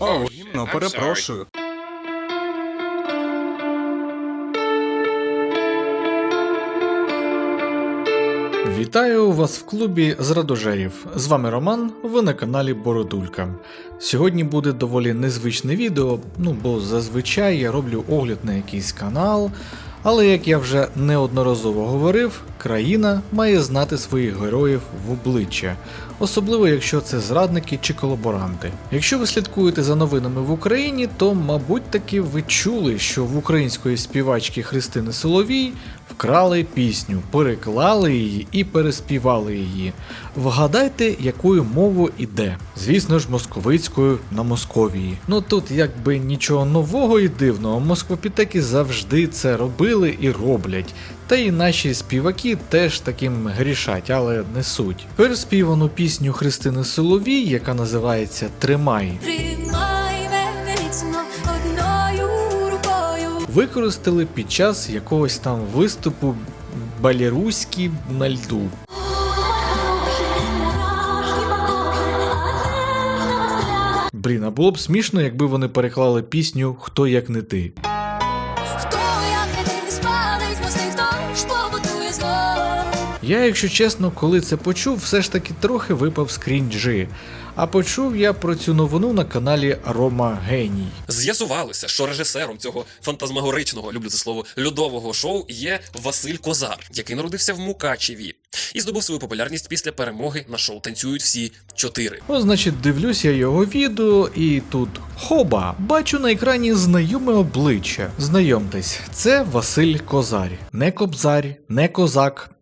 О, гімно, перепрошую. Вітаю вас в клубі з радожерів. З вами Роман, ви на каналі Бородулька. Сьогодні буде доволі незвичне відео, ну бо зазвичай я роблю огляд на якийсь канал, але як я вже неодноразово говорив, країна має знати своїх героїв в обличчя, особливо якщо це зрадники чи колаборанти. Якщо ви слідкуєте за новинами в Україні, то мабуть таки ви чули, що в української співачки Христини Соловій вкрали пісню, переклали її і переспівали її. Вгадайте, якою мовою іде. Звісно ж, московицькою на Московії. Ну тут якби нічого нового і дивного, москвопітеки завжди це робили і роблять. Та і наші співаки теж таким грішать, але не суть. Переспівану пісню Христини Соловій, яка називається Тримай, Тримай мене міцно одною рукою. використали під час якогось там виступу баліруські на льду. Блін, а було б смішно, якби вони переклали пісню Хто як не ти. Я, якщо чесно, коли це почув, все ж таки трохи випав з крінжі. А почув я про цю новину на каналі Рома Геній. З'ясувалося, що режисером цього фантазмагоричного, люблю це слово, льодового шоу є Василь Козар, який народився в Мукачеві і здобув свою популярність після перемоги на шоу Танцюють всі чотири. О, значить, дивлюсь я його відео, і тут хоба, бачу на екрані знайоме обличчя. Знайомтесь, це Василь Козар. Не Кобзар, не козак.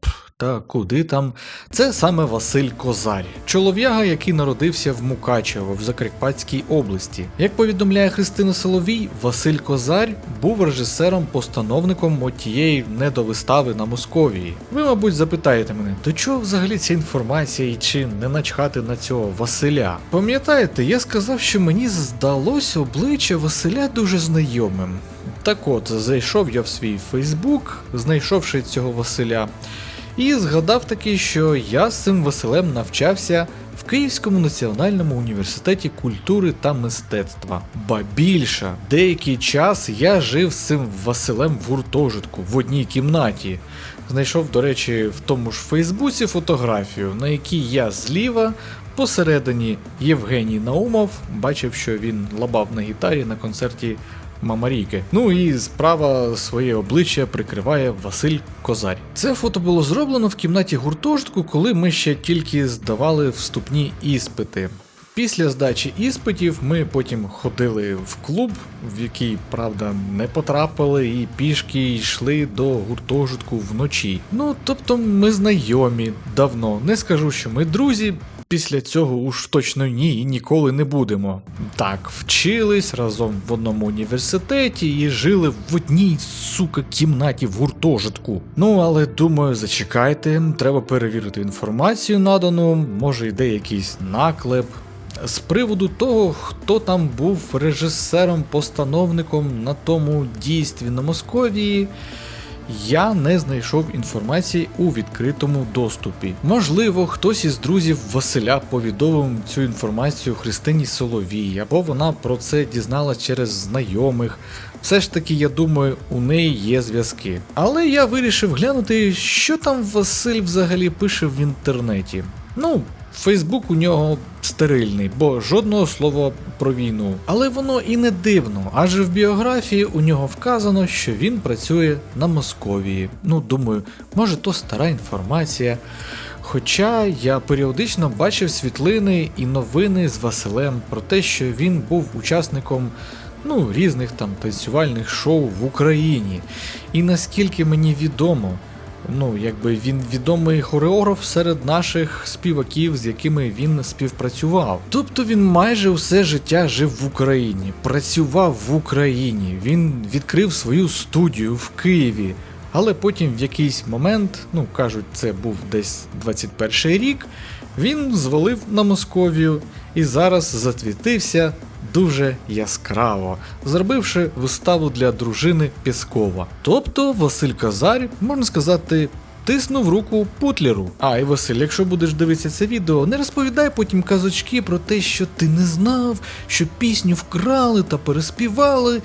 Та куди там? Це саме Василь Козар, чолов'яга, який народився в Мукачево в Закарпатській області. Як повідомляє Христина Соловій, Василь Козар був режисером-постановником отієї недовистави на Московії. Ви, мабуть, запитаєте мене, до чого взагалі ця інформація і чи не начхати на цього Василя? Пам'ятаєте, я сказав, що мені здалося обличчя Василя дуже знайомим. Так от, зайшов я в свій Фейсбук, знайшовши цього Василя, і згадав таки, що я з цим Василем навчався в Київському національному університеті культури та мистецтва. Ба більше, деякий час я жив з цим Василем в гуртожитку в одній кімнаті. Знайшов, до речі, в тому ж Фейсбуці фотографію, на якій я зліва, посередині Євгеній Наумов бачив, що він лабав на гітарі на концерті Мамаріки. Ну і справа своє обличчя прикриває Василь Козар. Це фото було зроблено в кімнаті гуртожитку, коли ми ще тільки здавали вступні іспити. Після здачі іспитів ми потім ходили в клуб, в який, правда, не потрапили, і пішки йшли до гуртожитку вночі. Ну тобто ми знайомі давно. Не скажу, що ми друзі. Після цього уж точно ні ніколи не будемо. Так, вчились разом в одному університеті і жили в одній сука кімнаті в гуртожитку. Ну але думаю, зачекайте, треба перевірити інформацію надану, може йде якийсь наклеп. З приводу того, хто там був режисером-постановником на тому дійстві на Московії, я не знайшов інформації у відкритому доступі. Можливо, хтось із друзів Василя повідомив цю інформацію Христині Соловій, або вона про це дізналась через знайомих. Все ж таки, я думаю, у неї є зв'язки. Але я вирішив глянути, що там Василь взагалі пише в інтернеті. Ну, Фейсбук у нього стерильний, бо жодного слова про війну. Але воно і не дивно, адже в біографії у нього вказано, що він працює на Московії. Ну, думаю, може то стара інформація. Хоча я періодично бачив світлини і новини з Василем про те, що він був учасником ну, різних там танцювальних шоу в Україні. І наскільки мені відомо, ну, якби він відомий хореограф серед наших співаків, з якими він співпрацював. Тобто він майже усе життя жив в Україні, працював в Україні. Він відкрив свою студію в Києві. Але потім в якийсь момент, ну кажуть, це був десь 21 рік, він звалив на Московію і зараз затвітився дуже яскраво, зробивши виставу для дружини Пєскова. Тобто Василь Казар, можна сказати, тиснув руку Путлеру. А і Василь, якщо будеш дивитися це відео, не розповідай потім казочки про те, що ти не знав, що пісню вкрали та переспівали.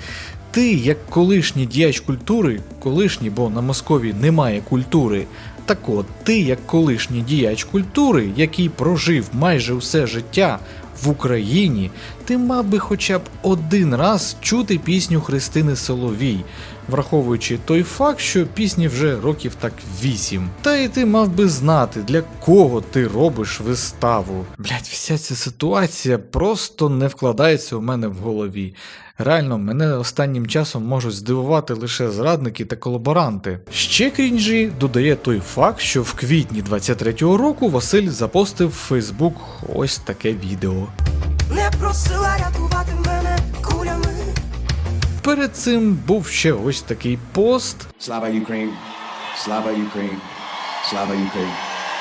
Ти, як колишній діяч культури, колишній, бо на Москові немає культури. Так от, ти, як колишній діяч культури, який прожив майже все життя в Україні, ти мав би хоча б один раз чути пісню Христини Соловій, враховуючи той факт, що пісні вже років так вісім. Та й ти мав би знати, для кого ти робиш виставу. Блять, вся ця ситуація просто не вкладається у мене в голові. Реально, мене останнім часом можуть здивувати лише зрадники та колаборанти. Ще крінжі додає той факт, що в квітні 23-го року Василь запостив в Фейсбук ось таке відео. Не просила кулями. Перед цим був ще ось такий пост. Slava Ukraine, Slava Ukraine, Slava Ukraine.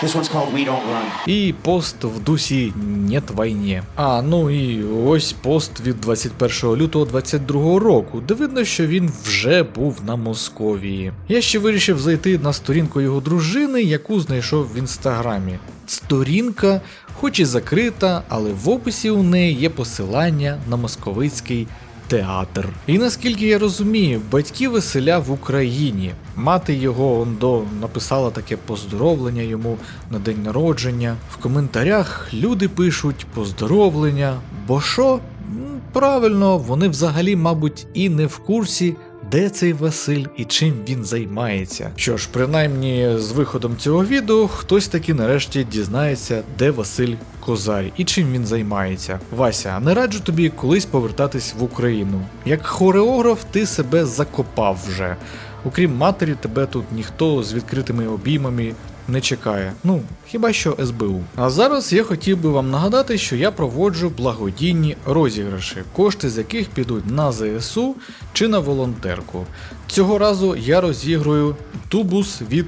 This one's called We Don't Run. І пост в дусі «Нет війні». А ну і ось пост від 21 лютого 22 року, де видно, що він вже був на Московії. Я ще вирішив зайти на сторінку його дружини, яку знайшов в інстаграмі. Сторінка, хоч і закрита, але в описі у неї є посилання на московицький театр. І наскільки я розумію, батьки Василя в Україні. Мати його ондо написала таке поздоровлення йому на день народження. В коментарях люди пишуть поздоровлення, бо що? Правильно, вони взагалі, мабуть, і не в курсі. Де цей Василь і чим він займається? Що ж, принаймні з виходом цього відео хтось таки нарешті дізнається, де Василь Козар і чим він займається. Вася, не раджу тобі колись повертатись в Україну. Як хореограф, ти себе закопав вже. Окрім матері, тебе тут ніхто з відкритими обіймами не чекає. Ну, хіба що СБУ. А зараз я хотів би вам нагадати, що я проводжу благодійні розіграші, кошти з яких підуть на ЗСУ чи на волонтерку. Цього разу я розіграю тубус від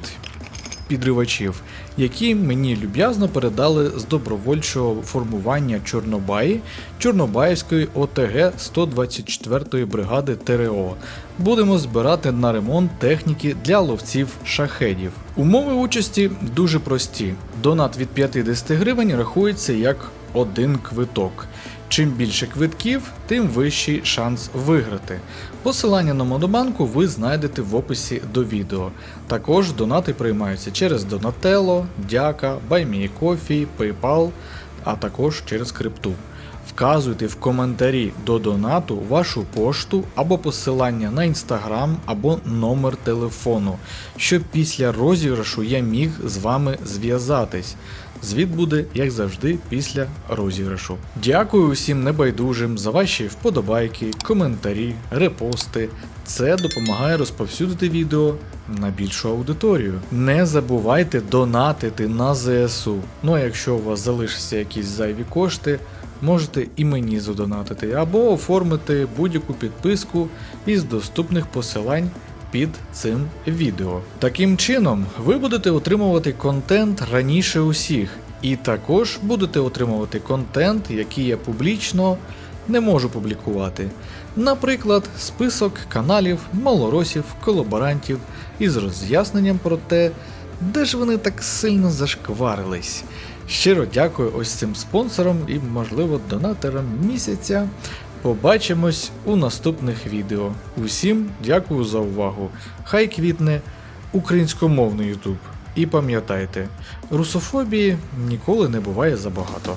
підривачів, які мені люб'язно передали з добровольчого формування Чорнобаї Чорнобаївської ОТГ 124-ї бригади ТРО. Будемо збирати на ремонт техніки для ловців шахедів. Умови участі дуже прості. Донат від 50 гривень рахується як один квиток. Чим більше квитків, тим вищий шанс виграти. Посилання на Модобанку ви знайдете в описі до відео. Також донати приймаються через Donatello, Дяка, BuyMeCoffee, PayPal, а також через крипту. Вказуйте в коментарі до донату вашу пошту або посилання на інстаграм або номер телефону, щоб після розіграшу я міг з вами зв'язатись. Звіт буде, як завжди, після розіграшу. Дякую усім небайдужим за ваші вподобайки, коментарі, репости. Це допомагає розповсюдити відео на більшу аудиторію. Не забувайте донатити на ЗСУ. Ну а якщо у вас залишаться якісь зайві кошти, можете і мені задонатити або оформити будь-яку підписку із доступних посилань під цим відео. Таким чином, ви будете отримувати контент раніше усіх, і також будете отримувати контент, який я публічно не можу публікувати. Наприклад, список каналів, малоросів, колаборантів із роз'ясненням про те, де ж вони так сильно зашкварились. Щиро дякую ось цим спонсорам і, можливо, донаторам місяця. Побачимось у наступних відео. Усім дякую за увагу. Хай квітне українськомовний YouTube. І пам'ятайте, русофобії ніколи не буває забагато.